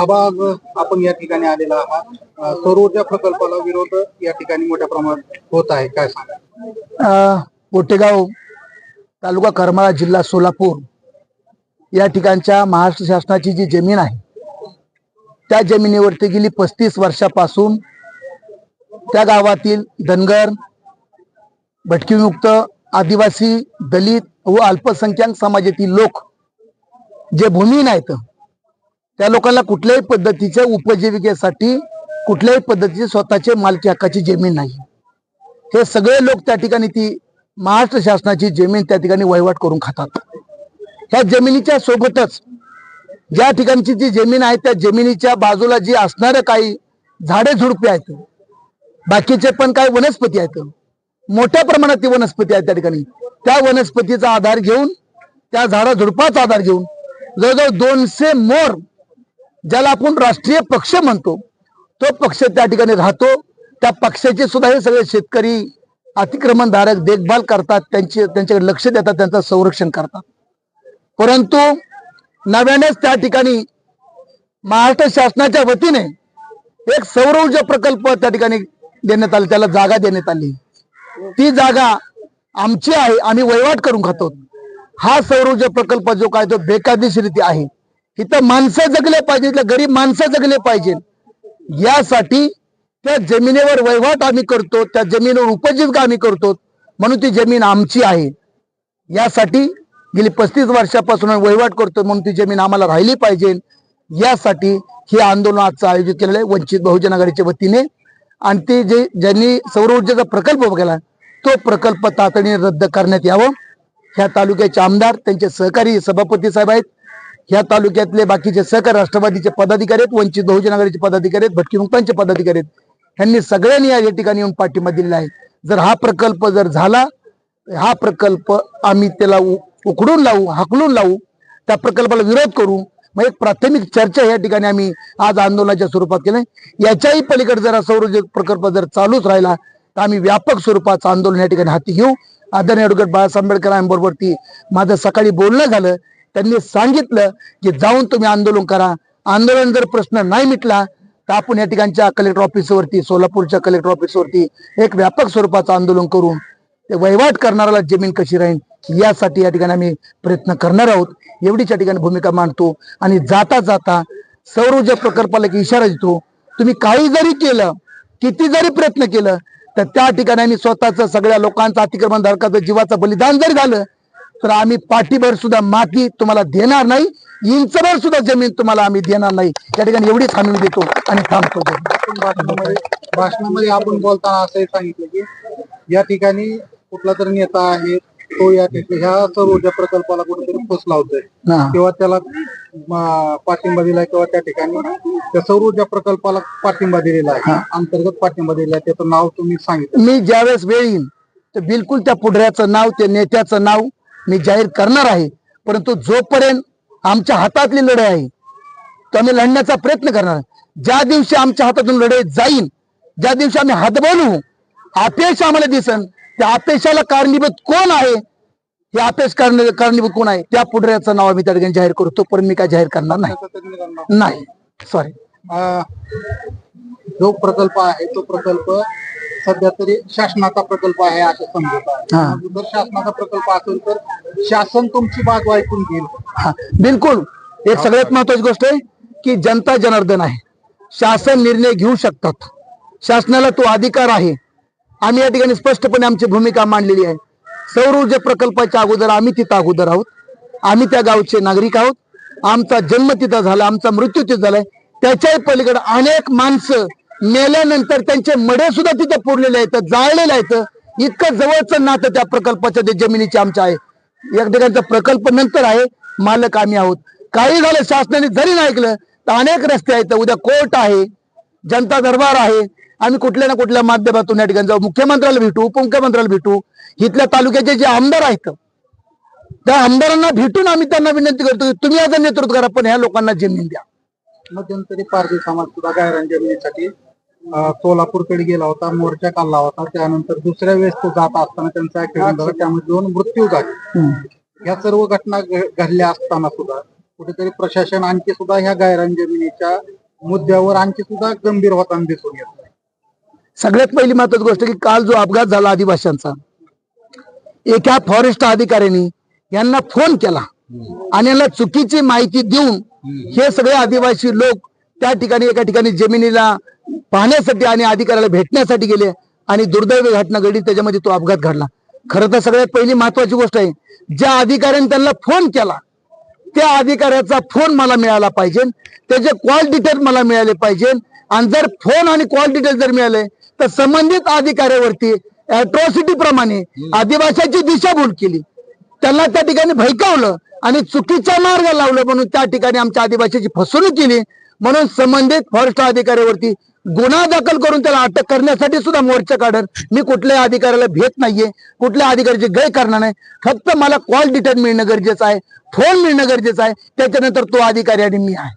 आबा आपण या ठिकाणी आलेला आहात. सौर ऊर्जा प्रकल्पाला विरोध या ठिकाणी मोठ्या प्रमाणात होत आहे. काय सांगा पोटेगाव तालुका करमाळा जिल्हा सोलापूर या ठिकाणच्या महाराष्ट्र शासनाची जी जमीन आहे त्या जमिनीवरती गेली पस्तीस वर्षापासून त्या गावातील धनगर भटकीमुक्त आदिवासी दलित व अल्पसंख्याक समाजातील लोक जे भूमीहीन आहेत त्या लोकांना कुठल्याही पद्धतीच्या उपजीविकेसाठी कुठल्याही पद्धतीची स्वतःचे मालकी हक्काची जमीन नाही. हे सगळे लोक त्या ठिकाणी ती महाराष्ट्र शासनाची जमीन त्या ठिकाणी वहिवाट करून खातात. ह्या जमिनीच्या सोबतच ज्या ठिकाणची जी जमीन आहे त्या जमिनीच्या बाजूला जी असणारं काही झाडे झुडपे आहेत बाकीचे पण काही वनस्पती आहेत मोठ्या प्रमाणात ती वनस्पती आहेत त्या ठिकाणी. त्या वनस्पतीचा आधार घेऊन त्या झाडा झुडपाचा आधार घेऊन जवळजवळ दोनशे मोर ज्याला आपण राष्ट्रीय पक्ष म्हणतो तो पक्ष त्या ठिकाणी राहतो. त्या पक्षाचे सुद्धा हे सगळे शेतकरी अतिक्रमणधारक देखभाल करतात त्यांचे त्यांच्याकडे लक्ष देतात त्यांचं संरक्षण करतात. परंतु नव्यानेच त्या ठिकाणी महाराष्ट्र शासनाच्या वतीने एक सौर ऊर्जा प्रकल्प त्या ठिकाणी देण्यात आला त्याला जागा देण्यात आली. ती जागा आमची आहे आम्ही वहिवाट करून खातो. हा सौर ऊर्जा प्रकल्प जो काय तो बेकायदेशीरित्या आहे. इथं माणसं जगले पाहिजे इथलं गरीब माणसं जगले पाहिजे. यासाठी त्या जमिनीवर वहिवाट आम्ही करतो त्या जमिनीवर उपजीविका आम्ही करतो म्हणून ती जमीन आमची आहे. यासाठी गेली पस्तीस वर्षापासून वहिवाट करतो म्हणून ती जमीन आम्हाला राहिली पाहिजे. यासाठी हे आंदोलन आजचं आयोजित केलेलं आहे वंचित बहुजन आघाडीच्या वतीने. आणि ते जे ज्यांनी सौर ऊर्जेचा प्रकल्प केला तो प्रकल्प तातडीने रद्द करण्यात यावं. ह्या तालुक्याचे आमदार त्यांचे सहकारी सभापती साहेब आहेत. ह्या तालुक्यातले बाकीचे सहकार राष्ट्रवादीचे पदाधिकारी आहेत वंचित बहुजन आघाडीचे पदाधिकारी आहेत भटकीमुक्तांचे पदाधिकारी आहेत. ह्यांनी सगळ्यांनी या ठिकाणी येऊन पाठिंबा दिलेला आहे. जर हा प्रकल्प जर झाला हा प्रकल्प आम्ही त्याला उकडून लावू हाकलून लावू त्या प्रकल्पाला विरोध करू मग एक प्राथमिक चर्चा या ठिकाणी आम्ही आज आंदोलनाच्या स्वरूपात केलं याच्याही पलीकडे जर सौरज सौर प्रकल्प जर चालूच राहिला तर आम्ही व्यापक स्वरूपाचं आंदोलन या ठिकाणी हाती घेऊ. आदरणीय ॲडव्होकेट बाळासाहेब आंबेडकर यांबरोबर ती माझं सकाळी बोलणं झालं. त्यांनी सांगितलं की जाऊन तुम्ही आंदोलन करा. आंदोलन जर प्रश्न नाही मिटला तर आपण या ठिकाणच्या कलेक्टर ऑफिसवरती सोलापूरच्या कलेक्टर ऑफिसवरती एक व्यापक स्वरूपाचं आंदोलन करून ते वहिवाट करणाऱ्याला जमीन कशी राहील यासाठी या ठिकाणी आम्ही प्रयत्न करणार आहोत. एवढीच या ठिकाणी भूमिका मांडतो. आणि जाता जाता सौर ऊर्जा प्रकल्पाला एक इशारा देतो तुम्ही काही जरी केलं किती जरी प्रयत्न केलं तर त्या ठिकाणी आम्ही स्वतःच सगळ्या लोकांचं अतिक्रमण धारकाचं जीवाचं बलिदान जरी झालं तर आम्ही पाठीभर सुद्धा माती तुम्हाला देणार नाही इंचभर सुद्धा जमीन तुम्हाला आम्ही देणार नाही. या ठिकाणी एवढीच हमी देतो आणि थांबतो. भाषणामध्ये आपण बोलताना असंही सांगितलं की या ठिकाणी कुठला तरी नेता आहे तो या ठिकाणी ह्या सौर ऊर्जा प्रकल्पाला कुठेतरी फस लावतोय. किंवा त्याला पाठिंबा दिलाय किंवा त्या ठिकाणी त्या सौर ऊर्जा प्रकल्पाला पाठिंबा दिलेला आहे अंतर्गत पाठिंबा दिलेला आहे त्याचं नाव तुम्ही सांगितलं. मी ज्यावेळेस वेळ येईन तर बिलकुल त्या पुढऱ्याचं नाव त्या नेत्याचं नाव मी जाहीर करणार आहे. परंतु जोपर्यंत आमच्या हातातली लढाई आहे तो आम्ही लढण्याचा प्रयत्न करणार. ज्या दिवशी आमच्या हातातून लढाई जाईन ज्या दिवशी आम्ही हात बनवू अपयश आम्हाला दिसन त्या अपयशाला कारणीभूत कोण आहे? हे अपयश कारण कारणीभूत कोण आहे? त्या पुढऱ्याचं नाव आम्ही त्या ठिकाणी जाहीर करू तोपर्यंत मी काय जाहीर करणार नाही. नाही. सॉरी जो प्रकल्प आहे तो प्रकल्प सध्या तरी शासनाचा प्रकल्प आहे असं समजत आहे. हा. जर शासनाचा प्रकल्प असेल तर शासन तुमची बाजू ऐकून घेईल. हा. बिलकुल. एक सगळ्यात महत्वाची गोष्ट आहे की जनता जनार्दन आहे. शासन निर्णय घेऊ शकतात. शासनाला तो अधिकार आहे. आम्ही या ठिकाणी स्पष्टपणे आमची भूमिका मांडलेली आहे. सौर ऊर्जा प्रकल्पाच्या अगोदर आम्ही तिथं अगोदर आहोत. आम्ही त्या गावचे नागरिक आहोत. आमचा जन्म तिथं झाला आमचा मृत्यू तिथं झालाय. त्याच्याही पलीकडे अनेक माणसं मेल्यानंतर त्यांचे मडे सुद्धा तिथे पुरलेले आहेत जाळलेले आहेत. इतकं जवळचं नातं त्या प्रकल्पाच्या जमिनीचे आमच्या आहे. एक ठिकाणचा प्रकल्प नंतर आहे मालक आम्ही आहोत. काही झालं शासनाने जरी नाही ऐकलं तर अनेक रस्ते आहेत. उद्या कोर्ट आहे जनता दरबार आहे. आम्ही कुठल्या ना कुठल्या माध्यमातून या ठिकाणी जाऊ. मुख्यमंत्र्याला भेटू उपमुख्यमंत्र्याला भेटू. इथल्या तालुक्याचे जे आमदार आहेत त्या आमदारांना भेटून आम्ही त्यांना विनंती करतो की तुम्ही याचं नेतृत्व करा पण ह्या लोकांना जमीन द्या. मध्यंतरी पारधी समाज सुद्धा गायरान जमिनीसाठी सोलापूरकडे गेला होता मोर्चा काढला होता. त्यानंतर दुसऱ्या वेळेस तो जात असताना त्यांचा ऍक्सिडेंट झाला. त्यामध्ये दोन मृत्यू झाले. या सर्व घटना घडल्या असताना सुद्धा कुठेतरी प्रशासन आणखी सुद्धा ह्या गायरान जमिनीच्या मुद्द्यावर आणखी सुद्धा गंभीर होताना दिसून येत सगळ्यात पहिली महत्वाची गोष्ट की काल जो अपघात झाला आदिवासींचा एका फॉरेस्ट अधिकाऱ्यांनी यांना फोन केला आणि यांना चुकीची माहिती देऊन हे सगळे आदिवासी लोक त्या ठिकाणी एका ठिकाणी जमिनीला पाहण्यासाठी आणि अधिकाऱ्याला भेटण्यासाठी गेले आणि दुर्दैवी घटना घडली त्याच्यामध्ये तो अपघात घडला. खरं तर सगळ्यात पहिली महत्वाची गोष्ट आहे ज्या अधिकाऱ्याने त्यांना फोन केला त्या अधिकाऱ्याचा फोन मला मिळाला पाहिजे. त्याचे कॉल डिटेल मला मिळाले पाहिजे. आणि जर फोन आणि कॉल डिटेल जर मिळाले तर संबंधित अधिकाऱ्यावरती अट्रॉसिटी प्रमाणे आदिवासाची दिशाभूल केली. त्यांना त्या ठिकाणी भयकावलं आणि चुकीचा मार्ग लावलं म्हणून त्या ठिकाणी आमच्या आदिवासीची फसवणूक केली. म्हणून संबंधित फॉरेस्ट अधिकाऱ्यावरती गुन्हा दाखल करून त्याला अटक करण्यासाठी सुद्धा मोर्चा काढत मी कुठल्याही अधिकाऱ्याला भेट नाहीये कुठल्या अधिकाऱ्याची गय करणार नाही. फक्त मला कॉल डिटेल मिळणं गरजेचं आहे फोन मिळणं गरजेचं आहे. त्याच्यानंतर तो अधिकारी आणि मी आहे.